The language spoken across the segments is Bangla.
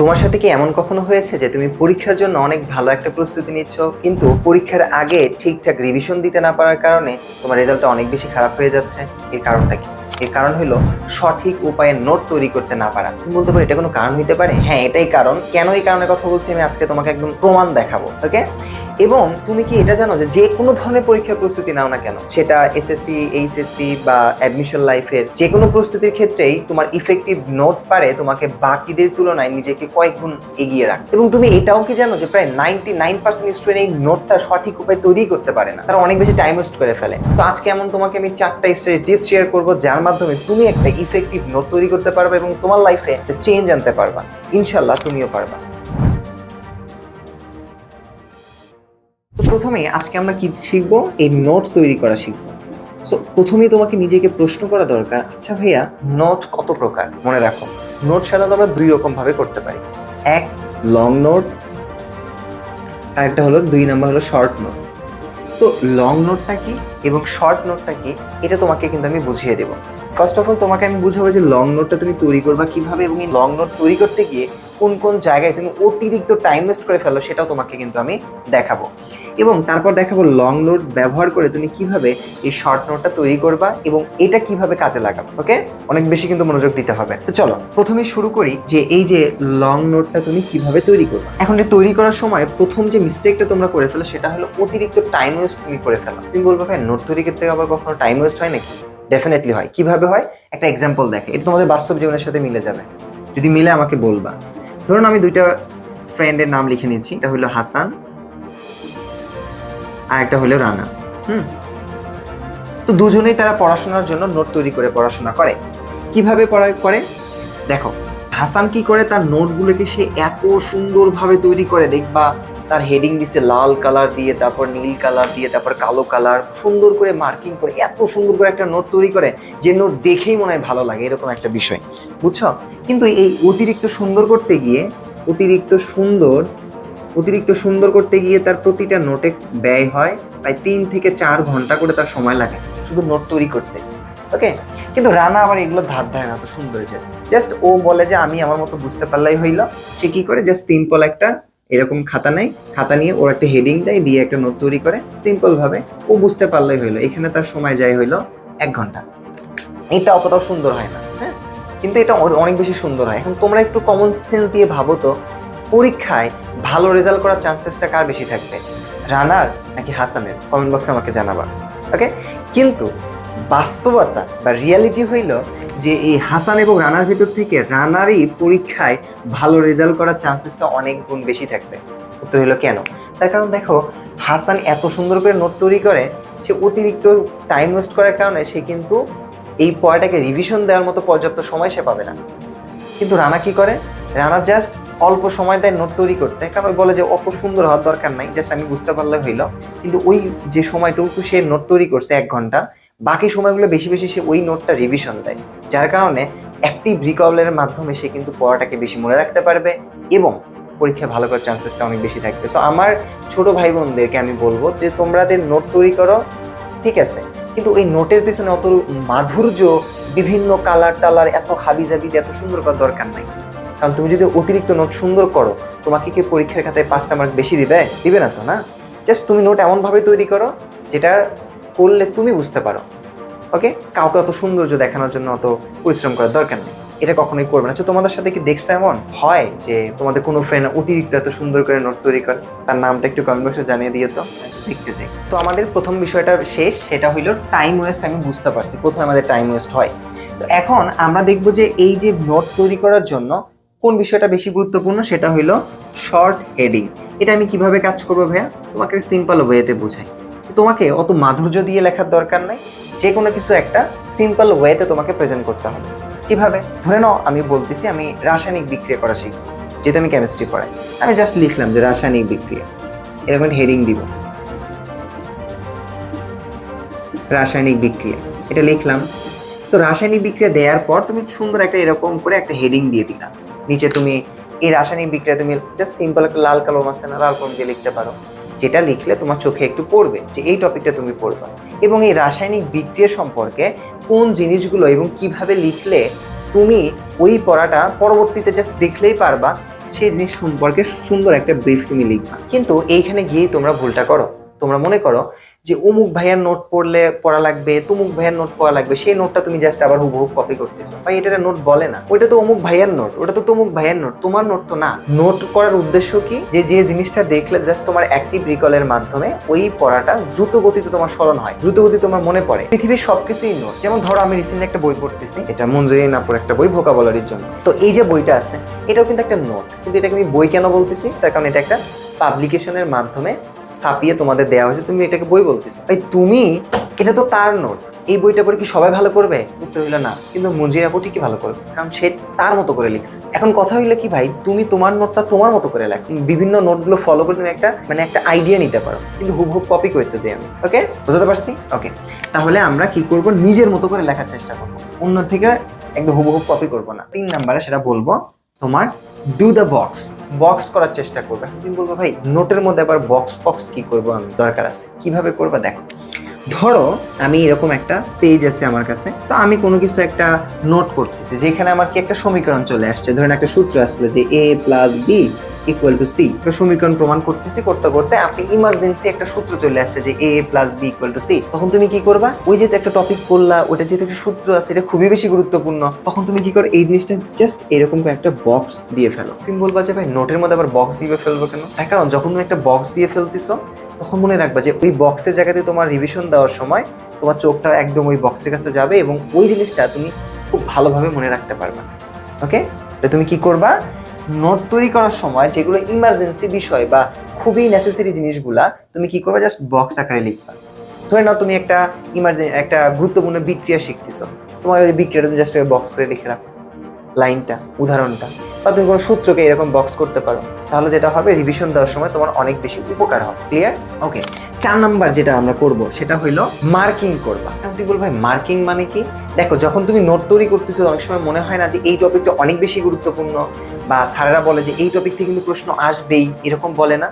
তোমার সাথে কি এমন কখনো হয়েছে যে তুমি পরীক্ষার জন্য অনেক ভালো একটা প্রস্তুতি নিচ্ছ, কিন্তু পরীক্ষার আগে ঠিকঠাক রিভিশন দিতে না পারার কারণে তোমার রেজাল্টটা অনেক বেশি খারাপ হয়ে যাচ্ছে? এর কারণটা কি? এর কারণ হলো সঠিক উপায়ে নোট তৈরি করতে না পারা। তুমি বলতে পারো এটা কোনো কারণ হতে পারে? হ্যাঁ এটাই কারণ। কেন এই কারণের কথা বলছি আমি? আজকে তোমাকে একদম প্রমাণ দেখাবো ওকে এবং তুমি কি এটা জানো যে কোনো ধরনের পরীক্ষার প্রস্তুতি নাও না কেন? সেটা এসএসসি এইচএসসি বা অ্যাডমিশন লাইফের যে কোনো প্রস্তুতির ক্ষেত্রেই তোমার ইফেক্টিভ নোট পারে তোমাকে বাকিদের তুলনায় নিজেকে কয়েক গুণ এগিয়ে রাখ এবং তুমি এটাও কি জানো যে প্রায় নাইনটি নাইন পার্সেন্ট স্টুডেন্ট এই নোটটা সঠিক উপায়ে তৈরি করতে পারে না। তারা অনেক বেশি টাইম ওয়েস্ট করে ফেলে। তো আজকে এমন তোমাকে আমি চারটা স্টেজ টিপস শেয়ার করব যার মাধ্যমে তুমি একটা ইফেক্টিভ নোট তৈরি করতে পারবে এবং তোমার লাইফে চেঞ্জ আনতে পারবা। ইনশাল্লাহ তুমিও পারবা। তো প্রথমে আজকে আমরা কি শিখব? এই নোট তৈরি করা শিখব। সো প্রথমেই তোমাকে নিজেকে প্রশ্ন করা দরকার আচ্ছা ভাইয়া নোট কত প্রকার? মনে রাখো নোট সাধারণত আমরা দুই রকম ভাবে করতে পারি। এক লং নোট আর একটা হলো দুই নাম্বার হলো শর্ট নোট তো লং নোটটা কি এবং শর্ট নোটটা কি, এটা তোমাকে কিন্তু আমি বুঝিয়ে দেবো। ফার্স্ট অফ অল তোমাকে আমি বুঝাবো যে লং নোটটা তুমি তৈরি করবা কীভাবে এবং এই লং নোট তৈরি করতে গিয়ে কোন কোন জায়গায় তুমি অতিরিক্ত টাইম ওয়েস্ট করে ফেলো সেটাও তোমাকে কিন্তু আমি দেখাবো। এবং তারপর দেখাবো লং নোট ব্যবহার করে তুমি কীভাবে এই শর্ট নোটটা তৈরি করবা এবং এটা কীভাবে কাজে লাগাবো ওকে অনেক বেশি কিন্তু মনোযোগ দিতে হবে। তো চলো প্রথমে শুরু করি যে এই যে লং নোটটা তুমি কীভাবে তৈরি করবা। এখন যে তৈরি করার সময় প্রথম যে মিস্টেকটা তোমরা করে ফেলো সেটা হলো অতিরিক্ত টাইম ওয়েস্ট তুমি করে ফেলো। তুমি বলব, ভাই নোট তৈরি করতে আবার কখনো টাইম ওয়েস্ট হয় নাকি? ডেফিনেটলি হয়। কীভাবে হয়? একটা এক্সাম্পল দেখে। এটা তোমাদের বাস্তব জীবনের সাথে মিলে যাবে। যদি মিলে আমাকে বলবা। ধরুন আমি দুইটা ফ্রেন্ডের নাম লিখে নিচ্ছি, এটা হলো হাসান আর একটা হলো রানা, হুম? তো দুজনেই তারা পড়াশোনার জন্য নোট তৈরি করে পড়াশোনা করে। কীভাবে পড়া, করে? দেখো, হাসান কি করে তার নোটগুলোকে সে এত সুন্দরভাবে তৈরি করে দেখবা তার হেডিং দিছে লাল কালার দিয়ে, তারপর নীল কালার দিয়ে, তারপর কালো কালার সুন্দর করে মার্কিং করে, এত সুন্দর করে একটা নোট তৈরি করে যে নোট দেখেই মনে হয় ভালো লাগে, এরকম একটা বিষয়, বুঝছ? কিন্তু এই অতিরিক্ত সুন্দর করতে গিয়ে, অতিরিক্ত সুন্দর অতিরিক্ত সুন্দর করতে গিয়ে তার প্রতিটা নোটে ব্যয় হয় প্রায় তিন থেকে চার ঘণ্টা করে তার সময় লাগে, শুধু নোট তৈরি করতে। ওকে কিন্তু রানা আবার এগুলো ধার ধারে না তো সুন্দর হয়েছে জাস্ট ও বলে যে, আমি আমার মতো বুঝতে পারলেই হইল। সে কি করে? জাস্ট সিম্পল একটা এরকম খাতা নেয়, খাতা নিয়ে ওর একটা হেডিং দেয়, দিয়ে একটা নোট তৈরি করে। সিম্পল ভাবে ও বুঝতে পারলেই হইল। এখানে তার সময় যায় হইল এক ঘণ্টা। এটা অতটাও সুন্দর হয় না হ্যাঁ? কিন্তু এটা অনেক বেশি সুন্দর হয়। এখন তোমরা একটু কমন সেন্স দিয়ে ভাবো তো, পরীক্ষায় ভালো রেজাল্ট করার চান্সেসটা কার বেশি থাকবে? রানার নাকি হাসানের? কমেন্ট বক্সে আমাকে জানাবা। ওকে কিন্তু বাস্তবতা বা রিয়ালিটি হইল যে এই হাসান এবং রানার ভিতর থেকে রানারই পরীক্ষায় ভালো রেজাল্ট করার চান্সেসটা অনেক গুণ বেশি থাকবে। উত্তর হলো কেন? তার কারণ দেখো, হাসান এত সুন্দর করে নোট তৈরি করে, সে অতিরিক্ত টাইম ওয়েস্ট করার কারণে সে কিন্তু এই পড়াটাকে রিভিশন দেওয়ার মতো পর্যাপ্ত সময় সে পাবে না। কিন্তু রানা কি করে? রানা জাস্ট অল্প সময় দেয় নোট তৈরি করতে, কারণ বলে যে অত সুন্দর হওয়ার দরকার নাই জাস্ট আমি বুঝতে পারলে হইল। কিন্তু ওই যে সময়টুকু সে নোট তৈরি করছে এক ঘণ্টা বাকি সময়গুলো বেশি বেশি সে ওই নোটটা রিভিশন দেয়, যার কারণে অ্যাক্টিভ রিকভারের মাধ্যমে সে কিন্তু পড়াটাকে বেশি মনে রাখতে পারবে এবং পরীক্ষায় ভালো করার চান্সেসটা অনেক বেশি থাকবে। সো আমার ছোট ভাই বোনদেরকে আমি বলব যে, তোমরাদের নোট তৈরি করো, ঠিক আছে? কিন্তু ওই নোটের পিছনে অত মাধুর্য, বিভিন্ন কালার টালার, এত হাবি জাবি এত সুন্দর করার দরকার নাই। কারণ তুমি যদি অতিরিক্ত নোট সুন্দর করো, তোমাকে কি পরীক্ষার খাতায় পাঁচটা মার্ক বেশি দিবে? দিবে না তো, না? জাস্ট তুমি নোট এমনভাবে তৈরি করো, যেটা করলে তুমি বুঝতে পারো ওকে কাউকে অত সৌন্দর্য দেখানোর জন্য অত পরিশ্রম করার দরকার নেই। এটা কখনোই করবে না। আচ্ছা তোমাদের সাথে কি দেখছ এমন? হয় যে তোমাদের কোনো ফ্রেন্ড অতিরিক্ত এত সুন্দর করে নোট তৈরি করে, তার নামটা একটু কমেন্ট বক্সে জানিয়ে দিয়ে তো, দেখতে চাই তো আমাদের প্রথম বিষয়টা শেষ, সেটা হইল টাইম ওয়েস্ট আমি বুঝতে পারছি কোথায় আমাদের টাইম ওয়েস্ট হয়। তো এখন আমরা দেখব যে এই যে নোট তৈরি করার জন্য কোন বিষয়টা বেশি গুরুত্বপূর্ণ, সেটা হইল শর্ট হেডিং এটা আমি কীভাবে কাজ করব ভাইয়া? তোমাকে সিম্পল ওয়েতে বোঝাই। তোমাকে অত মাধুর্য দিয়ে লেখার দরকার নাই। যে কোনো কিছু একটা সিম্পল ওয়েতে তোমাকে প্রেজেন্ট করতে হবে। কীভাবে? ধরে নাও আমি বলতেছি আমি রাসায়নিক বিক্রিয়া করা শিখব, যেহেতু আমি কেমিস্ট্রি পড়াই। আমি জাস্ট লিখলাম যে রাসায়নিক বিক্রিয়া। এরকম হেডিং দিব। রাসায়নিক বিক্রিয়া। এটা লিখলাম। সো রাসায়নিক বিক্রিয়া দেওয়ার পর তুমি সুন্দর একটা এরকম করে একটা হেডিং দিয়ে দিলাম নিচে তুমি এই রাসায়নিক বিক্রিয়া তুমি জাস্ট সিম্পল একটা লাল কলম আছে না, লাল কলম দিয়ে লিখতে পারো। যেটা লিখলে তোমার চোখে একটু পড়বে যে এই টপিকটা তুমি পড়বে। এবং এই রাসায়নিক বিক্রিয়া সম্পর্কে কোন জিনিসগুলো এবং কীভাবে লিখলে তুমি ওই পড়াটা পরবর্তীতে জাস্ট দেখলেই পারবা, সেই জিনিস সম্পর্কে সুন্দর একটা ব্রিফ তুমি লিখবা। কিন্তু এইখানে গিয়েই তোমরা ভুলটা করো। তোমরা মনে করো যে অমুক ভাইয়ার নোট পড়লে পড়া লাগবে, তুমুক ভাইয়ার নোট পড়া লাগবে, সেই নোটটা তুমি জাস্ট আবার হুবহু কপি করতেছো। ভাই, এটা নোট বলে না। ওইটা তো অমুক ভাইয়ার নোট ওটা তো তুমুক ভাইয়ার নোট তোমার নোট তো না। নোট করার উদ্দেশ্য কি? যে যে জিনিসটা দেখলে জাস্ট তোমার অ্যাক্টিভ রিকলের মাধ্যমে ওই পড়াটা দ্রুত গতিতে তোমার স্মরণ হয়, দ্রুত গতিতে তোমার মনে পড়ে। পৃথিবীর সবকিছুই নোট যেমন ধরো, আমি রিসেন্টলি একটা বই পড়তেছি, এটা মঞ্জুরি নাপুর একটা বই ভোকাবলারির জন্য। তো এই যে বইটা আছে, এটাও কিন্তু একটা নোট কিন্তু এটাকে আমি বই কেন বলতেছি? তার কারণ এটা একটা পাবলিকেশনের মাধ্যমে ছাপিয়ে তোমাদের দেওয়া হয়েছে, তুমি এটাকে বই বলতেছো। ভাই তুমি, এটা তো তার নোট। এই বইটা পড়ে কি সবাই ভালো করবে? উত্তর হইল না, কিন্তু মঞ্জির আপু ঠিকই ভালো করবে, কারণ সে তার মতো করে লিখছে। এখন কথা হইল কি ভাই, তুমি তোমার নোটটা তোমার মতো করে লেখ। বিভিন্ন নোটগুলো ফলো করে তুমি একটা মানে একটা আইডিয়া নিতে পারো, কিন্তু হুবহুব কপি করতে চাই আমি ওকে বুঝতে পারছি? ওকে তাহলে আমরা কি করব? নিজের মতো করে লেখার চেষ্টা করব। অন্য থেকে একদম হুবহুব কপি করব না। তিন নাম্বারে সেটা বলব তোমার ডু দ্য বক্স বক্স করার চেষ্টা করবে। তুমি বলব, ভাই নোটের মধ্যে আবার বক্স বক্স কি করব আমি? দরকার আছে। কীভাবে করব? দেখো। ধরো, আমি এরকম একটা পেজ আছে আমার কাছে। তো আমি কোনো কিছু একটা নোট করতেছি। যেখানে আমার কি একটা সমীকরণ চলে আসছে। ধরেন একটা সূত্র আসলে যে A plus B equal to C তো সমীকরণ প্রমাণ করতেছি, করতে করতে আপনি ইমার্জেন্সি একটা সূত্র চলে আসছে যে A plus B equal to C তখন তুমি কি করবা? ওই যে একটা টপিক করলা ওটা যেহেতু একটা সূত্র আছে, এটা খুবই বেশি গুরুত্বপূর্ণ। তখন তুমি কি করো? এই জিনিসটা জাস্ট এরকম একটা বক্স দিয়ে ফেলো। তুমি বলবা যে ভাই নোটের মধ্যে আবার বক্স দিয়ে ফেলব কেন? তার কারণ যখন তুমি একটা বক্স দিয়ে ফেলতেছো, তখন মনে রাখবা যে ওই বক্সের জায়গাতে তোমার রিভিশন দেওয়ার সময় তোমার চোখটা একদম ওই বক্সের কাছে যাবে এবং ওই জিনিসটা তুমি খুব ভালোভাবে মনে রাখতে পারবা। ওকে তো তুমি কি করবা? নোট তৈরি করার সময় যেগুলো ইমার্জেন্সি বিষয় বা খুবই নেসেসারি জিনিসগুলা, তুমি কি করবে? জাস্ট বক্স আকারে লিখবা। ধরে নাও তুমি একটা ইমার্জেন্সি একটা গুরুত্বপূর্ণ বিক্রিয়া শিখতেছো। তোমার ওই বিক্রিয়াটা তুমি জাস্ট বক্স করে লিখে রাখো। লাইনটা, উদাহরণটা। বা তুমি কোনো সূত্রকে এরকম বক্স করতে পারো। তাহলে যেটা হবে রিভিশন দেওয়ার সময় তোমার অনেক বেশি উপকার হবে। ক্লিয়ার ওকে চার নাম্বার যেটা আমরা করব, সেটা হইল মার্কিং করবা। এখন তুই বল ভাই মার্কিং মানে কি? দেখো, যখন তুমি নোট তৈরি করতেছো, অনেক সময় মনে হয় না যে এই টপিকটা অনেক বেশি গুরুত্বপূর্ণ। বা স্যারেরা বলে যে, এই টপিক থেকে কিন্তু প্রশ্ন আসবেই। এরকম বলে না।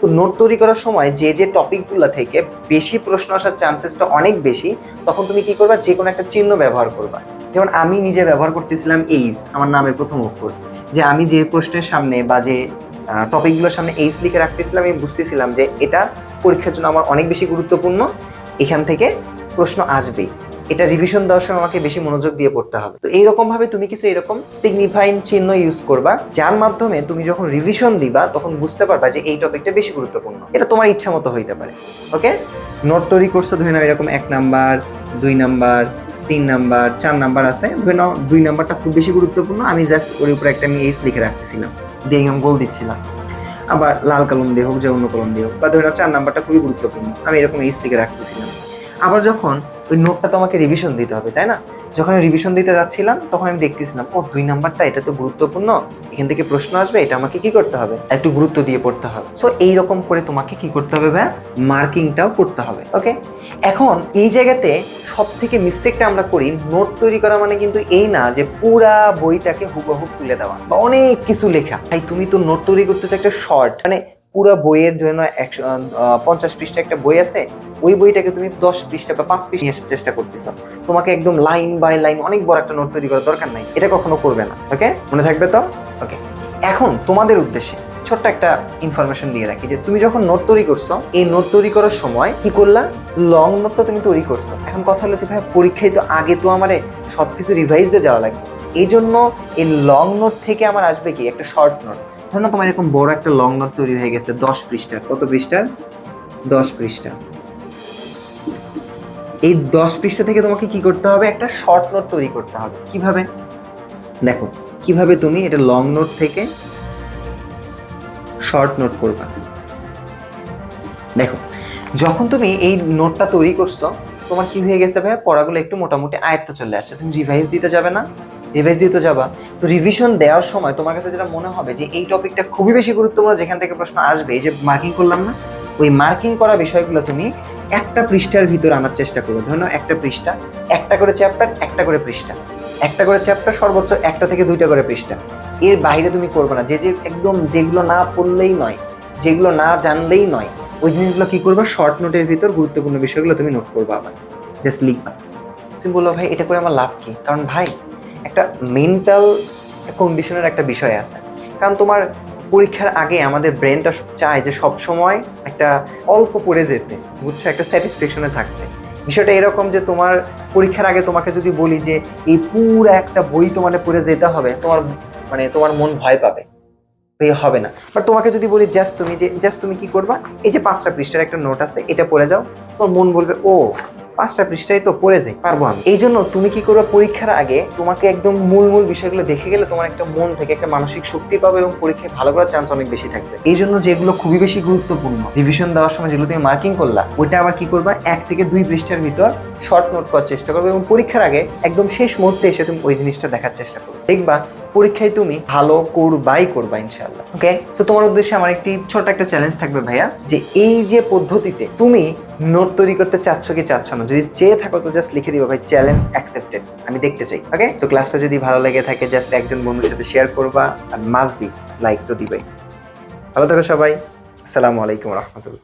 তো নোট তৈরি করার সময় যে যে টপিকগুলো থেকে বেশি প্রশ্ন আসার চান্সেসটা অনেক বেশি, তখন তুমি কি করবা? যে কোনো একটা চিহ্ন ব্যবহার করবা। যেমন আমি নিজে ব্যবহার করতেছিলাম এইস আমার নামের প্রথম অক্ষর। যে আমি যে প্রশ্নের সামনে বা যে টপিকগুলোর সামনে এইস লিখে রাখতেছিলাম, আমি বুঝতেছিলাম যে, এটা পরীক্ষার জন্য আমার অনেক বেশি গুরুত্বপূর্ণ। এখান থেকে প্রশ্ন আসবেই। এটা রিভিশন দেওয়ার সময় আমাকে বেশি মনোযোগ দিয়ে পড়তে হবে। তো এইরকম ভাবে তুমি কিছু এরকম সিগনিফাইন চিহ্ন ইউজ করবা, যার মাধ্যমে তুমি যখন রিভিশন দিবা, তখন বুঝতে পারবা যে এই টপিকটা বেশি গুরুত্বপূর্ণ। এটা তোমার ইচ্ছা মতো হইতে পারে। ওকে নোট তৈরি করছ, ধরে নাও এরকম এক নাম্বার দুই নাম্বার তিন নাম্বার চার নাম্বার আছে। ধরে নাও দুই নাম্বারটা খুব বেশি গুরুত্বপূর্ণ। আমি জাস্ট ওর উপরে একটা আমি এইস লিখে রাখতেছিলাম। দিয়ে আমি গোল দিচ্ছিলাম। আবার লাল কলম দিয়ে হোক, যে অন্য কলম দিয়ে হোক, বা ধরে নাও চার নাম্বারটা খুবই গুরুত্বপূর্ণ। আমি এরকম এইস লিখে রাখতেছিলাম। আবার যখন ওই নোটটা তো আমাকে রিভিশন দিতে হবে, তাই না? যখন আমি রিভিশন দিতে যাচ্ছিলাম, তখন আমি দেখতেছিলাম ও দুই নাম্বারটা এটা তো গুরুত্বপূর্ণ, এখান থেকে প্রশ্ন আসবে, এটা আমাকে কি করতে হবে? একটু গুরুত্ব দিয়ে পড়তে হবে। সো এইরকম করে তোমাকে কি করতে হবে ভাই মার্কিংটাও করতে হবে ওকে এখন এই জায়গাতে সব থেকে মিস্টেকটা আমরা করি নোট তৈরি করা মানে কিন্তু এই না যে পুরা বইটাকে হুবহু তুলে দেওয়া বা অনেক কিছু লেখা। তাই তুমি তো নোট তৈরি করতেছো একটা শর্ট মানে পুরো বইয়ের জন্য একশো পঞ্চাশ পৃষ্ঠা একটা বই আছে। ওই বইটাকে তুমি দশ পৃষ্ঠা বা পাঁচ পৃষ্ঠা নিয়ে আসার চেষ্টা করতেছ। তোমাকে একদম লাইন বাই লাইন অনেক বড় একটা নোট তৈরি করার দরকার নাই। এটা কখনো করবে না, ওকে? মনে থাকবে তো? ওকে। এখন তোমাদের উদ্দেশ্যে ছোট্ট একটা ইনফরমেশন দিয়ে রাখি যে তুমি যখন নোট তৈরি করছ, এই নোট তৈরি করার সময় কি করলা? লং নোট তো তুমি তৈরি করছ। এখন কথা হলো যে ভাই পরীক্ষায় তো আগে তো আমারে সবকিছু রিভাইজ দিয়ে যাওয়া লাগবে। এই জন্য এই লং নোট থেকে আমার আসবে কি? একটা শর্ট নোট ধরো তোমার এরকম বড় একটা লং নোট তৈরি হয়ে গেছে, দশ পৃষ্ঠার। কত পৃষ্ঠার? দশ পৃষ্ঠা এই দশ পৃষ্ঠা থেকে তোমাকে কি করতে হবে? একটা শর্ট নোট তৈরি করতে হবে। কীভাবে? দেখো, কীভাবে তুমি এটা লং নোট থেকে শর্ট নোট করবা। দেখো, যখন তুমি এই নোটটা তৈরি করছ, তোমার কি হয়ে গেছে ভাই পড়াগুলো একটু মোটামুটি আয়ত্ত চলে আসছে। তুমি রিভাইজ দিতে যাবে না। রিভাইজ দিতে যাবা। তো রিভিশন দেওয়ার সময় তোমার কাছে যেটা মনে হবে যে এই টপিকটা খুবই বেশি গুরুত্বপূর্ণ, যেখান থেকে প্রশ্ন আসবে। যে মার্কিং করলাম না, ওই মার্কিং করা বিষয়গুলো তুমি একটা পৃষ্ঠার ভিতর আনার চেষ্টা করবে ধরো একটা পৃষ্ঠা, একটা করে চ্যাপ্টার একটা করে পৃষ্ঠা। একটা করে চ্যাপ্টার সর্বোচ্চ একটা থেকে দুইটা করে পৃষ্ঠা। এর বাইরে তুমি করবে না। যে যে একদম যেগুলো না পড়লেই নয়, যেগুলো না জানলেই নয়, ওই জিনিসগুলো কি করবা? শর্ট নোটের ভিতর গুরুত্বপূর্ণ বিষয়গুলো তুমি নোট করবা আবার। জাস্ট লিখবা। তুমি বলল ভাই, এটা করে আমার লাভ কি? কারণ, ভাই একটা মেন্টাল কন্ডিশনের একটা বিষয় আছে। কারণ তোমার পরীক্ষার আগে আমাদের ব্রেনটা চায় যে সব সময় একটা অল্প পড়ে যেতে, বুঝছ? একটা স্যাটিসফ্যাকশনে থাকতে। বিষয়টা এরকম যে তোমার পরীক্ষার আগে তোমাকে যদি বলি যে এই পুরো একটা বই তোমার পড়ে যেতে হবে, তোমার মানে তোমার মন ভয় পাবে। হবে না। বাট তোমাকে যদি বলি, জাস্ট তুমি যে, জাস্ট তুমি কি করবা? এই যে পাঁচটা পৃষ্ঠার একটা নোট আছে, এটা পড়ে যাও। তোমার মন বলবে, ও পাঁচটা পৃষ্ঠায় তো পড়ে যাই, পারব আমি। এই জন্য তুমি কি করবে, পরীক্ষার আগে তোমাকে একদম মূল মূল বিষয়গুলো দেখে গেলে তোমার একটা মন থেকে একটা মানসিক শক্তি পাবে এবং পরীক্ষায় ভালো করার চান্স অনেক বেশি থাকবে। এই জন্য যেগুলো খুবই বেশি গুরুত্বপূর্ণ রিভিশন দেওয়ার সময় যেগুলো তুমি মার্কিং করলা, ওইটা আবার কি করবা, এক থেকে দুই পৃষ্ঠার ভিতর শর্ট নোট করার চেষ্টা করবে এবং পরীক্ষার আগে একদম শেষ মুহূর্তে এসে তুমি ওই জিনিসটা দেখার চেষ্টা করবে। দেখবা পরীক্ষায় তুমি ভালো করবাই করবা ইনশাল্লাহ ওকে তো তোমার উদ্দেশ্যে আমার একটি ছোট একটা চ্যালেঞ্জ থাকবে ভাইয়া, যে এই যে পদ্ধতিতে তুমি নোট তৈরি করতে চাচ্ছ কি চাচ্ছ না? যদি চেয়ে থাকো তো জাস্ট লিখে দিবা, ভাই চ্যালেঞ্জ অ্যাকসেপ্টেড আমি দেখতে চাই ওকে তো ক্লাসটা যদি ভালো লেগে থাকে জাস্ট একজন বন্ধুর সাথে শেয়ার করবা, আর মাস্ট বি লাইক তো দিবাই। ভালো থাকো সবাই। আসসালামু আলাইকুম রহমতুল্লাহ।